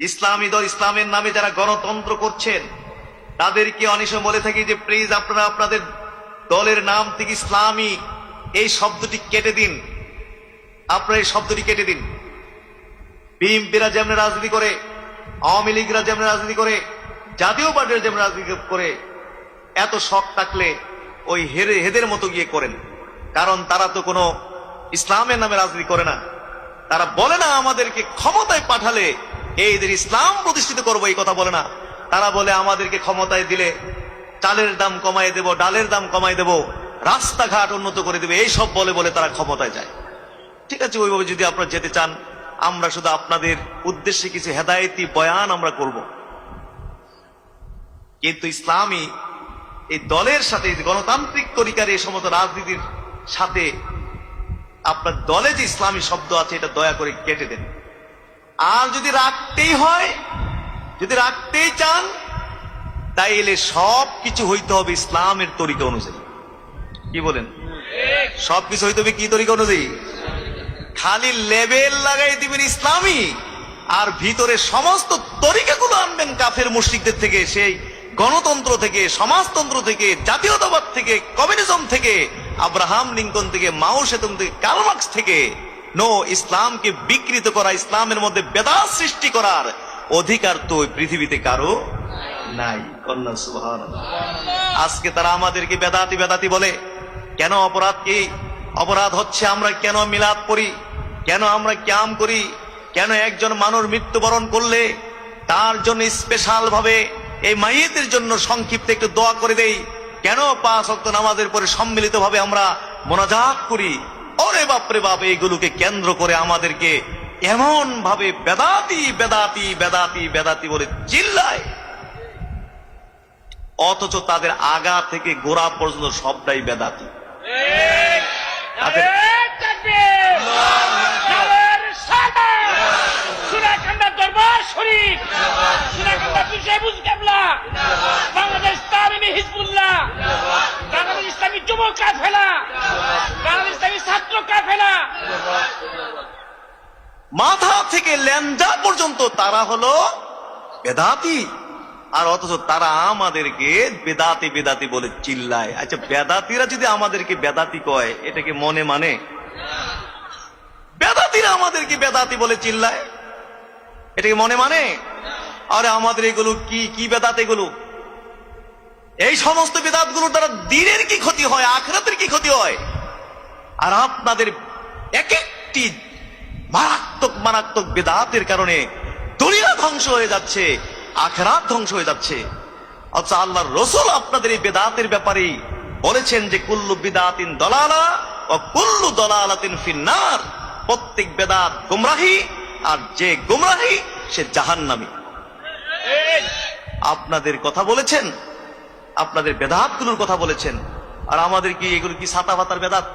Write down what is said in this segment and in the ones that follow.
ইসলামী দল ইসলামের নামে যারা গণতন্ত্র করছেন, তাদেরকে অনেক সময় বলে থাকি যে প্লিজ আপনারা আপনাদের দলের নাম থেকে ইসলামী এই শব্দটি কেটে দিন। আপনারা এই শব্দটি কেটে দিন। বিএনপিরা যেমন রাজনীতি করে, আওয়ামী লীগরা যেমন রাজনীতি করে, জাতীয় পার্টিরা যেমন রাজনীতি করে, এত শখ থাকলে ওই হেরে, হেদের মতো গিয়ে করেন। কারণ তারা তো কোনো ইসলামের নামে রাজনীতি করে না। তারা বলে না আমাদেরকে ক্ষমতায় পাঠালে এইদের ইসলাম প্রতিষ্ঠিত করব, এই কথা বলে না। তারা বলে, আমাদেরকে ক্ষমতায় দিলে চালের দাম কমাই দেব, ডালের দাম কমাই দেব, রাস্তাঘাট উন্নত করে দেবে, এই সব বলে বলে তারা ক্ষমতায় যায়। ঠিক আছে, ওইভাবে যদি আপনারা যেতে চান, আমরা শুধু আপনাদের উদ্দেশ্যে কিছু হেদায়েতি বয়ান আমরা করব। কিন্তু ইসলামী এই দলের সাথে, গণতান্ত্রিক তরিকার এই সমস্ত রাজনীতির সাথে আপনার দলে যে ইসলামী শব্দ আছে, এটা দয়া করে কেটে দেন। আর যদি রাখতেই হয়। যদি রাখতেই চান, তাইলে সব কিছু হইতে হবে ইসলামের তরিকা অনুযায়ী। কি বলেন? সব কিছু হইতে হবে কি তরিকা অনুযায়ী? খালি লেবেল লাগাই দিবেন ইসলামী, আর ভিতরে সমস্ত তরিকাগুলো আনবেন কাফের মুশ্রিকদের থেকে, সেই গণতন্ত্র থেকে, সমাজতন্ত্র থেকে, জাতীয়তাবাদ থেকে কমিউনিজম থেকে, আব্রাহাম লিঙ্কন থেকে মাও থেকে কালমার্কস থেকে নো, ইসলামকে বিকৃত করা, ইসলামের মধ্যে বেদা সৃষ্টি করার অধিকার তো পৃথিবীতে কারও নাই। আজকে তারা আমাদেরকে বেদাতি বেদাতি বলে, কেন অপরাধ কি? অপরাধ হচ্ছে আমরা কেন মিলাদ করি কেন আমরা ক্যাম করি? কেন একজন মানুষ মৃত্যুবরণ করলে তার জন্য স্পেশাল ভাবে এই মাইয়েতের জন্য সংক্ষিপ্ত একটু দোয়া করে দেই? কেন পাঁচ অক্ত নামাজের পরে সম্মিলিত ভাবে আমরা মোনাজাত করি? ওরে বাপরে বাপ এইগুলোকে কেন্দ্র করে আমাদেরকে এমন ভাবে বেদাতি বেদাতি বেদাতি বেদাতি বলে চিল্লায়। অথচ তাদের আগা থেকে গোড়া পর্যন্ত সবটাই বেদাতি। তাদের সুরাখান্ডা দরবার শরীফ পিসাইবুজ কেবলা বাংলাদেশ হিজবুল্লাহ বাংলাদেশ ইসলামী কাফেলা বাংলাদেশ ইসলামী ছাত্র কাফেলা মাথা থেকে ল্যাঞ্জা পর্যন্ত তারা হলো বেদাতি। আর অথচ তারা আমাদেরকে বেদাতি বেদাতি বলে চিল্লায়। আচ্ছা বেদাতিরা যদি আমাদেরকে বেদাতি কয় এটাকে মনে মানে? বেদাতিরা আমাদেরকে বেদাতি বলে চিল্লায়। এটাকে মনে মানে? আরে আমাদের এগুলো কি কি বেদাত এগুলো? এই সমস্ত বেদাতগুলোর দ্বারা দিনের কি ক্ষতি হয়, আখরাতের কি ক্ষতি হয়? আর আপনাদের এক একটি মারাত্মক মারাত্মক বেদাতের কারণে দুনিয়া ধ্বংস হয়ে যাচ্ছে, আখরাত ধ্বংস হয়ে যাচ্ছে। অথচ আল্লাহর রসুল আপনাদের এই বেদাতের ব্যাপারে বলেছেন যে, কুল্লু বিদাতিন দলালা ও কুল্লু দলালাতিন ফিন্নার। প্রত্যেক বেদাত গুমরাহি, আর যে গুমরাহি, সে জাহান্নামী। আপনাদের কথা বলেছেন? আপনাদের বেদাতগুলোর কথা বলেছেন? আর আমাদের কি এগুলো কি সাতা পাতার বেদাত?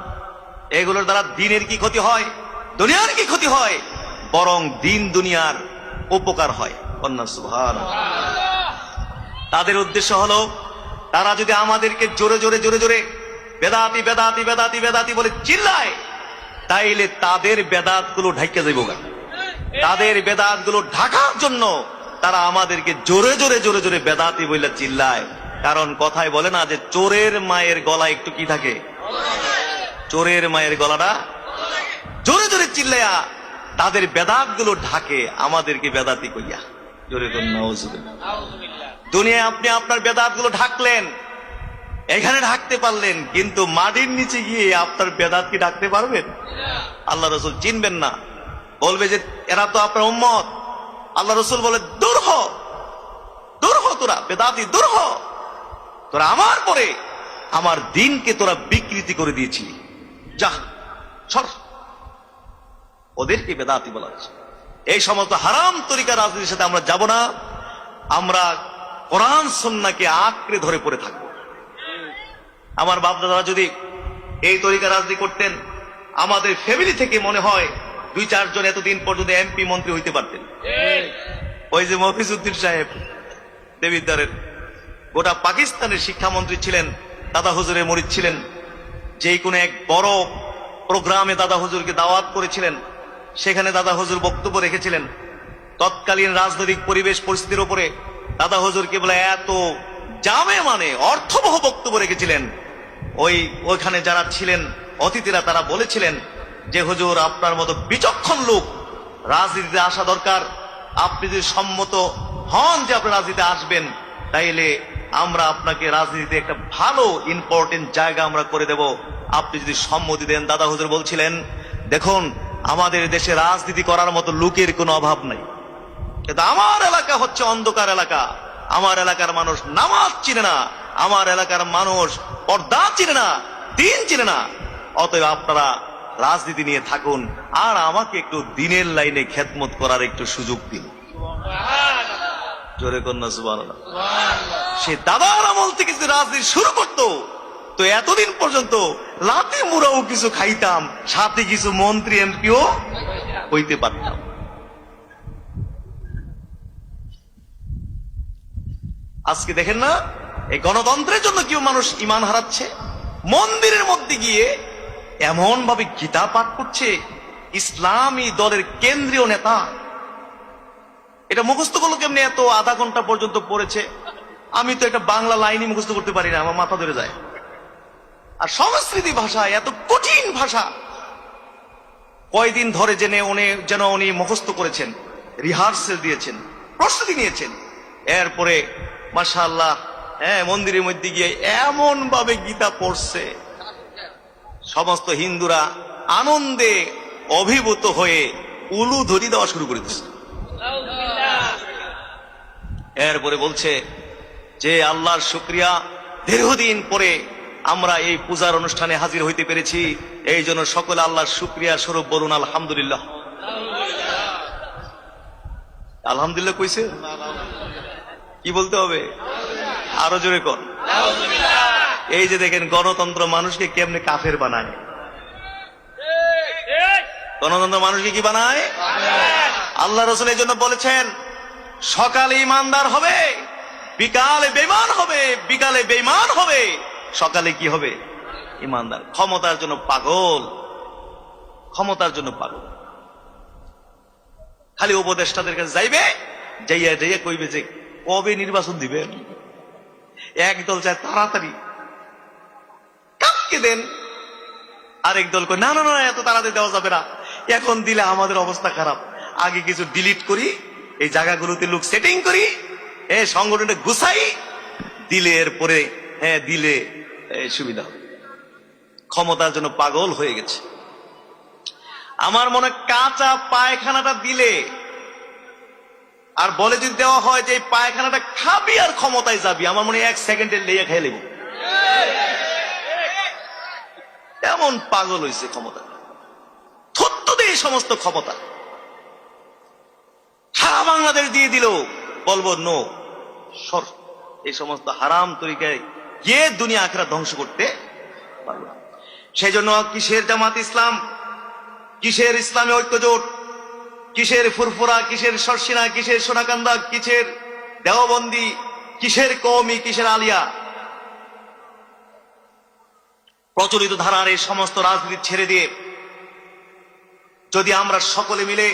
এগুলোর দ্বারা দিনের কি ক্ষতি হয়? দুনিয়ার কি ক্ষতি হয়? বরং দিন দুনিয়ার উপকার হয়। কন্যা সুভান তাদের উদ্দেশ্য হলো, তারা যদি আমাদেরকে জোরে জোরে জোরে জোরে বেদাতি বেদাতি বেদাতি বেদাতি বলে চিল্লায়, তাইলে তাদের বেদাতগুলো ঢাইকে যাইব তাদের বেদাতগুলো ঢাকার জন্য তারা আমাদেরকে জোরে জোরে জোরে জোরে বেদাতি বইলে চিল্লায়। কারণ কথায় বলে না যে চোরের মায়ের গলা একটু কি থাকে? চোরের মায়ের গলাটা জোরে জোরে চিল্লাইয়া তাদের বেদাতগুলো ঢাকে আমাদেরকে বেদাতি কইয়া জোরে নাউজুবিল্লাহ। দুনিয়ায় আপনি আপনার বেদাতগুলো ঢাকলেন, এখানে ঢাকতে পারলেন, কিন্তু মাটির নিচে গিয়ে আপনার বেদাত কি ঢাকতে পারবেন? আল্লাহ রসুল চিনবেন না। বলবে যে এরা তো আপনার উম্মত। আল্লাহ রসুল বলে, দূর হ। দূর হ তোরা, বেদাতি, দূর হ। তোরা আমার পরে, আমার দিনকে তোরা বিকৃতি করে দিয়েছিলি। যা সর। ওদেরকে বেদাতি বলা হচ্ছে এই সমস্ত হারাম তরিকা রাজনীতির সাথে আমরা যাব না। আমরা কোরআন সন্নাকে আঁকড়ে ধরে পড়ে থাকব। আমার বাপদাদারা যদি এই তরিকা রাজনীতি করতেন, আমাদের ফ্যামিলি থেকে মনে হয় দুই চারজন এতদিন পর্যন্ত এমপি মন্ত্রী হইতে পারতেন। ওই যে মফিজউদ্দিন সাহেব দেবিদ্দারের গোটা পাকিস্তানের শিক্ষামন্ত্রী ছিলেন দাদা হুজুরের মরিদ ছিলেন যে কোনো এক বড় প্রোগ্রামে দাদা হুজুরকে দাওয়াত করেছিলেন সেখানে দাদা হুজুর বক্তব্য রেখেছিলেন। তৎকালীন রাজনৈতিক পরিবেশ পরিস্থিতির উপরে দাদা হজুর কেবলা এত জামে মানে অর্থবহ বক্তব্য রেখেছিলেন। ওই ওইখানে যারা ছিলেন অতিথিরা তারা বলেছিলেন যে হুজুর আপনার মতো বিচক্ষণ লোক রাজনীতিতে আসা দরকার। আপনি যদি সম্মত হন যে আপনি রাজনীতিতে আসবেন, তাইলে আমরা আপনাকে রাজনীতিতে একটা ভালো ইম্পর্টেন্ট জায়গা আমরা করে দেব। আপনি যদি সম্মতি দেন, দাদা হুজুর বলছিলেন, দেখুন, আমাদের দেশে রাজনীতি করার মতো লোকের কোনো অভাব নাই। কিন্তু আমার এলাকা হচ্ছে অন্ধকার এলাকা। আমার এলাকার মানুষ নামাজ চিনে না। আমার এলাকার মানুষ পর্দা চিনে না, দিন চিনে না। অতএব আপনারা রাজনীতি নিয়ে থাকুন, আর আমাকে একটু দিনের লাইনে খেদমত করার একটু সুযোগ দিন। জোরে কন্যা সুবান সে দাদার আমল থেকে যদি রাজনীতি শুরু করতো, তো এতদিন পর্যন্ত লাতি মুরাও কিছু খাইতাম, সাথে কিছু মন্ত্রী, এমপিও হইতে পারতাম। আজকে দেখেন না, এই গণতন্ত্রের জন্য কেউ মানুষ ইমান হারাচ্ছে, মন্দিরের মধ্যে গিয়ে এমন ভাবে গীতা পাঠ করছে, ইসলামী দলের কেন্দ্রীয় নেতা। এটা মুখস্থ করল কেমনি? এত আধা ঘণ্টা পর্যন্ত পড়েছে। আমি তো একটা বাংলা লাইনই মুখস্থ করতে পারি না, আমার মাথা ধরে যায়। আর সংস্কৃতি ভাষা, এত কঠিন ভাষা। কয়দিন ধরে জেনে উনি, যেন উনি মুখস্থ করেছেন রিহার্সেল দিয়েছেন, প্রস্তুতি নিয়েছেন। এরপরে, মাশাআল্লাহ হ্যাঁ মন্দিরের মধ্যে গিয়ে এমন ভাবে গীতা পড়ছে। সমস্ত হিন্দুরা আনন্দে অভিভূত হয়ে উলু ধরি দেওয়া শুরু করে দিচ্ছে এরপরে বলছে যে আল্লাহর শুক্রিয়া দীর্ঘদিন পরে আমরা এই পূজার অনুষ্ঠানে হাজির হইতে পেরেছি। এই জন্য সকলে আল্লাহর শুক্রিয়া স্বরূপ বলুন, আলহামদুলিল্লাহ। আলহামদুলিল্লাহ কইছে? কি বলতে হবে? আরও জোরে কর। এই যে দেখেন, গণতন্ত্র মানুষকে কেমনে কাফের বানায়? গণতন্ত্র মানুষকে কি বানায়? আল্লাহ রসুল এই জন্য বলেছেন, সকালে ইমানদার হবে, বিকালে বেমান হবে, বিকালে বেমান হবে, সকালে কি হবে? ইমানদার। ক্ষমতার জন্য পাগল। ক্ষমতার জন্য পাগল। খালি উপদেষ্টাদের কাছে যাইবে, যাইয়া যাইয়া কইবে যে, কবে নির্বাচন দিবেন? একদল চায় তাড়াতাড়ি কাপকে দেন। আরেক দল না না না, এত তাড়াতাড়ি দেওয়া যাবে না। এখন দিলে আমাদের অবস্থা খারাপ। আগে কিছু ডিলিট করি, এই জায়গাগুলোতে লোক সেটিং করি, এ সংগঠনটা গুছাই, দিলে এরপরে হ্যাঁ দিলে সুবিধা হবে। ক্ষমতার জন্য পাগল হয়ে গেছে। আমার মনে কাঁচা পায়খানাটা দিলে, আর বলে যদি দেওয়া হয় যে পায়খানাটা খাবি আর ক্ষমতায় যাবি, আমার মনে হয় এক সেকেন্ডের লেগে খেয়ে নেব। এমন পাগল হয়েছে ক্ষমতা। থত্ত এই সমস্ত ক্ষমতা। সারা বাংলাদেশ দিয়ে দিল, বলব নো সর। এই সমস্ত হারাম তরিকায় গিয়ে দুনিয়া আখেরা ধ্বংস করতে পারব। সেই জন্য কিসের জামাত ইসলাম? কিসের ইসলামী ঐক্যজোট? কিসের ফুরফুরা, কিসের শর্ষিনা কিসের সোনাকান্দা, কিসের দেওবন্দি, কিসের কৌমি কিসের আলিয়া? প্রচলিত ধারার এই সমস্ত রাজনীতি ছেড়ে দিয়ে যদি আমরা সকলে মিলে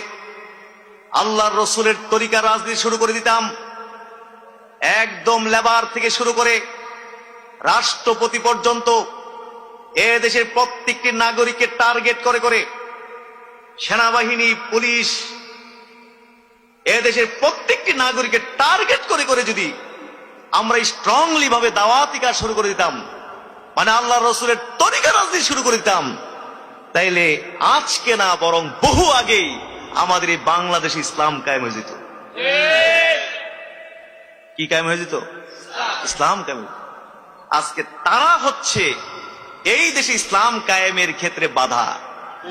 আল্লাহর রসুলের তরিকার রাজনীতি শুরু করে দিতাম, একদম লেবার থেকে শুরু করে রাষ্ট্রপতি পর্যন্ত এ দেশের প্রত্যেকটি নাগরিককে টার্গেট করে করে সেনাবাহিনী, পুলিশ, এ দেশের প্রত্যেকটি নাগরিককে টার্গেট করে করে যদি আমরা স্ট্রংলি ভাবে দাওয়াতি কাজ শুরু করে দিতাম মানে আল্লাহ রসুলের তরিকা রাজনীতি শুরু করে দিতাম। তাইলে আজকে না, বরং বহু আগেই আমাদের এই বাংলাদেশে ইসলাম কায়েম হয়ে যেত। কি কায়েম হয়ে যেত? ইসলাম কায়েম আজকে তারা হচ্ছে এই দেশে ইসলাম কায়েমের ক্ষেত্রে বাধা,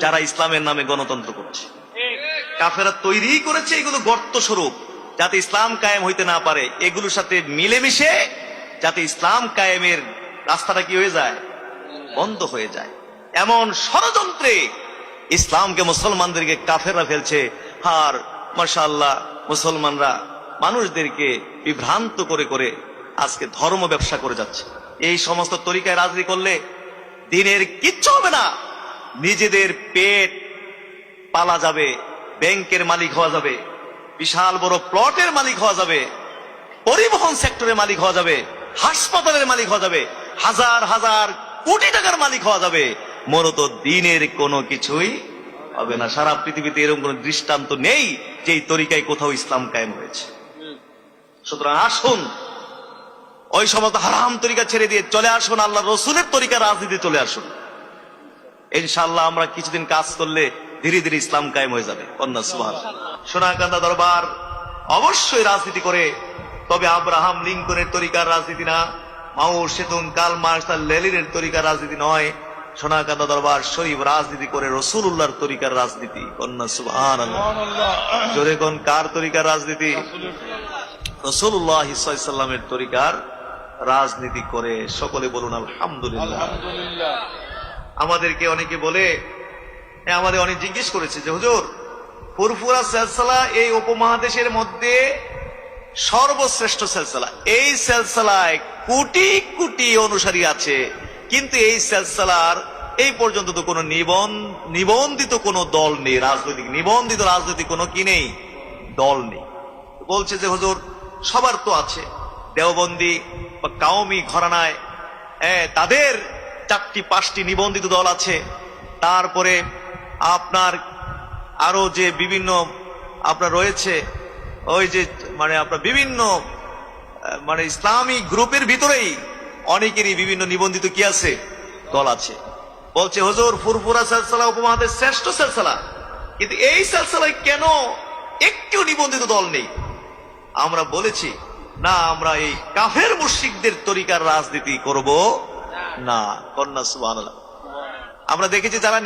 যারা ইসলামের নামে গণতন্ত্র করছে। কাফেরা তৈরি করেছে এগুলো গর্ত স্বরূপ যাতে ইসলাম কায়েম হইতে না পারে। এগুলোর সাথে মিলেমিশে যাতে ইসলাম কায়েমের রাস্তাটা কি হয়ে যায়? বন্ধ হয়ে যায়। এমন ষড়যন্ত্রে ইসলামকে মুসলমানদেরকে কাফেররা ফেলছে আর মাশাআল্লাহ, মুসলমানরা মানুষদেরকে বিভ্রান্ত করে করে আজকে ধর্ম ব্যবসা করে যাচ্ছে। এই সমস্ত তরিকায় রাজনীতি করলে দিনের কিচ্ছু হবে না। নিজেদের পেট পালা যাবে, ব্যাংকের মালিক হওয়া যাবে, বিশাল বড় প্লটের মালিক হওয়া যাবে, পরিবহন সেক্টরের মালিক হওয়া যাবে, হাসপাতালের মালিক হওয়া যাবে হাজার হাজার কোটি টাকার মালিক হওয়া যাবে। মূলত দিনের কোনো কিছুই হবে না। সারা পৃথিবীতে এরকম কোন দৃষ্টান্ত নেই যে তরিকায় কোথাও ইসলাম কায়েম হয়েছে। সুতরাং আসুন, ওই সমস্ত হারাম তরিকা ছেড়ে দিয়ে চলে আসুন, আল্লাহ রসুলের তরিকা রাজনীতি চলে আসুন। ইনশাল্লাহ আমরা কিছুদিন কাজ করলে ধীরে ধীরে ইসলাম কায়েম হয়ে যাবে। কন্যা সুহান সোনাকান্দা দরবার অবশ্যই রাজনীতি করে, তবে আব্রাহাম লিঙ্কনের তরিকার রাজনীতি না। কাল লেলিনের তরিকার রাজনীতি নয়। সোনাকান্দা দরবার শরীফ রাজনীতি করে তরিকার রাজনীতি। কন্যা সুহান জোরে কোন কার তরিকার রাজনীতি? রসুল্লাহ ইসাল্লামের তরিকার রাজনীতি করে। সকলে বলুন আলহামদুলিল্লাহ। আমাদেরকে অনেকে বলে আমাদের অনেক জিজ্ঞেস করেছে যে হুজুর ফুরফুরা সেলসালা এই উপমহাদেশের মধ্যে সর্বশ্রেষ্ঠ সেলসালা এই সেলসালায় কোটি কোটি অনুসারী আছে। কিন্তু এই সেলসালার এই পর্যন্ত তো কোনো নিবন, নিবন্ধিত কোনো দল নেই, রাজনৈতিক, নিবন্ধিত রাজনৈতিক কোনো কি নেই? দল নেই। বলছে যে, হুজুর, সবার তো আছে। দেওবন্দি বা কাউমি ঘরানায় তাদের চারটি, পাঁচটি নিবন্ধিত দল আছে। তারপরে আপনার আরও যে বিভিন্ন আপনার রয়েছে, ওই যে মানে আপনার বিভিন্ন মানে ইসলামী গ্রুপের ভিতরেই অনেকেরই বিভিন্ন নিবন্ধিত কি আছে? দল আছে। বলছে, হুজুর, ফুরফুরা সেলসালা উপমহাদেশ শ্রেষ্ঠ সেলসালা। কিন্তু এই সেলসালায় কেন একটিও নিবন্ধিত দল নেই? আমরা বলেছি, না, আমরা এই কাফের মুশিকদের তরিকার রাজনীতি করব না। কন্যা সুবহানাল্লাহ। আমরা দেখেছি যারা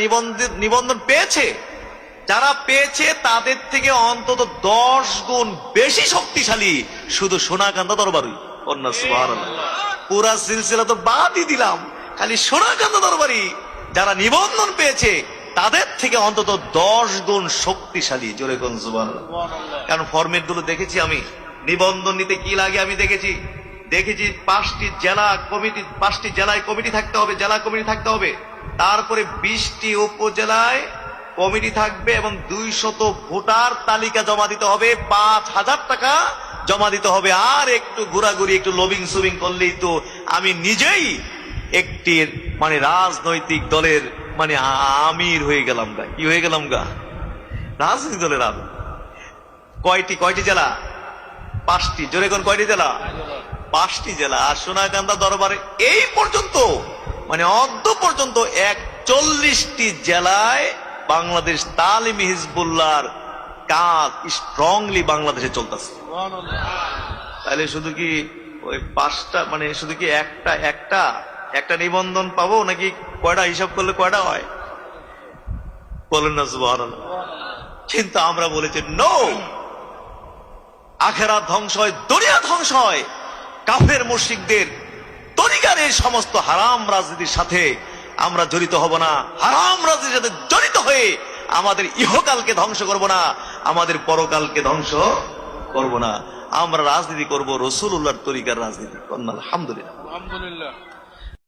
নিবন্ধন পেয়েছে যারা পেয়েছে তাদের থেকে অন্তত দশ গুণ বেশি শক্তিশালী শুধু সোনাকান্দা দরবারই। সুবহানাল্লাহ। পুরা সিলসিলা তো বাদই দিলাম। খালি সোনাকান্দা দরবারি যারা নিবন্ধন পেয়েছে তাদের থেকে অন্তত দশ গুণ শক্তিশালী। জোরে কোন কারণ ফরমেটগুলো দেখেছি আমি। নিবন্ধন নিতে কি লাগে আমি দেখেছি। দেখেছি পাঁচটি জেলা কমিটি পাঁচটি জেলায় কমিটি থাকতে হবে জেলা কমিটি থাকতে হবে। তারপরে বিশটি উপজেলায় কমিটি থাকবে এবং দুই শত ভোটার তালিকা জমা দিতে হবে। পাঁচ হাজার টাকা জমা দিতে হবে। আর একটু ঘোরাঘুরি, একটু লবিং সুবিং করলেই তো আমি নিজেই একটি মানে রাজনৈতিক দলের মানে আমির হয়ে গেলাম গা। কি হয়ে গেলাম গা? রাজনৈতিক দলের আমির। কয়টি কয়টি জেলা? পাঁচটি। জোরে কোন কয়টি জেলা? পাঁচটি জেলা। আর সোনাকান্দা দরবারে এই পর্যন্ত মানে অদ্য পর্যন্ত এক চল্লিশটি জেলায় বাংলাদেশ তালিম হিজবুল্লাহর কাজ স্ট্রংলি বাংলাদেশে চলতেছে। তাহলে শুধু কি ওই পাঁচটা মানে শুধু কি একটা একটা একটা নিবন্ধন পাবো নাকি কয়টা হিসাব করলে কয়টা হয়? বলেন না কিন্তু আমরা বলেছি নো আখেরা ধ্বংস হয়, দুনিয়া ধ্বংস হয়। কাফের মুশরিকদের তরিকার এই সমস্ত হারাম রাজনীতির সাথে আমরা জড়িত হব না। হারাম রাজির সাথে জড়িত হয়ে আমাদের ইহকালকে ধ্বংস করব না, আমাদের পরকালকে ধ্বংস করব না। আমরা রাজনীতি করব রসুল উল্লাহর তরিকার রাজনীতি। আলহামদুলিল্লাহ।